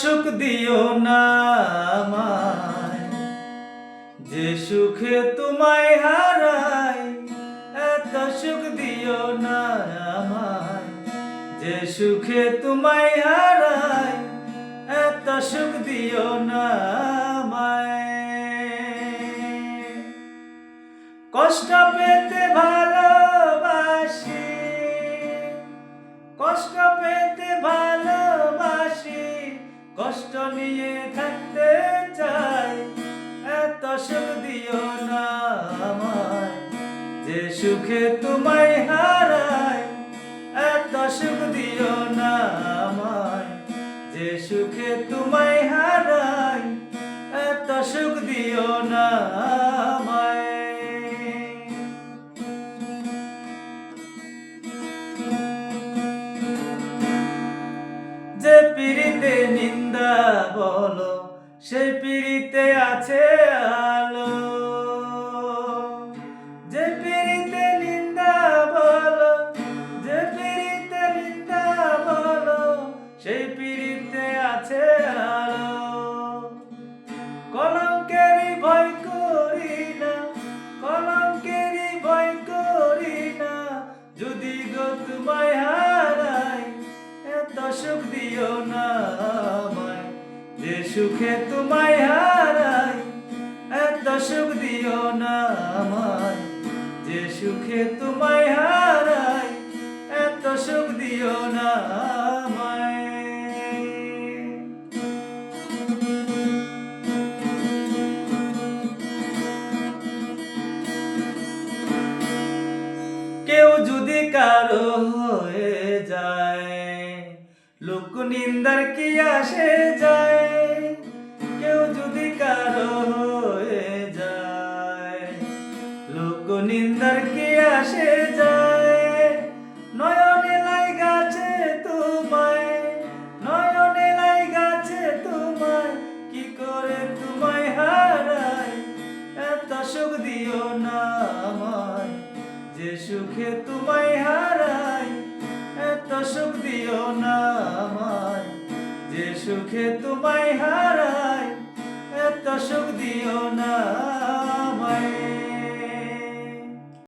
সুখ দিও না যে সুখে তোমায় হারাই এত সুখ দিও না আমায়। যে সুখে তোমায় হারাই এত সুখ দিও না আমায়। কষ্ট পেতে ভালোবাসি কষ্ট নিয়ে থাকতে চাই, এত সুখ দিও না আমায়। যে সুখে তোমায় হারাই, এত সুখ দিও না আমায়। যে সুখে তোমায় সেই পিড়িতে আছে সুখে তোমায় হারাই এত সুখ দিও না আমায়। যে সুখে তোমায় হারাই এত সুখ দিও না কেউ যদি কারও হয়ে যায় লোক নিন্দার কি আসে যায়? কেউ যদি কারও হয়ে যায়, লোক নিন্দার কি আসে যায়? নয়নে লাই গাছে তোমায়, নয়নে লাই গাছে তোমায়, কি করে তোমায় হারাই এত সুখ দিও না আমায়, যে সুখে তোমায় হারাই এত সুখ দিও না সুখে তোমায় হারাই এত সুখ দিও না।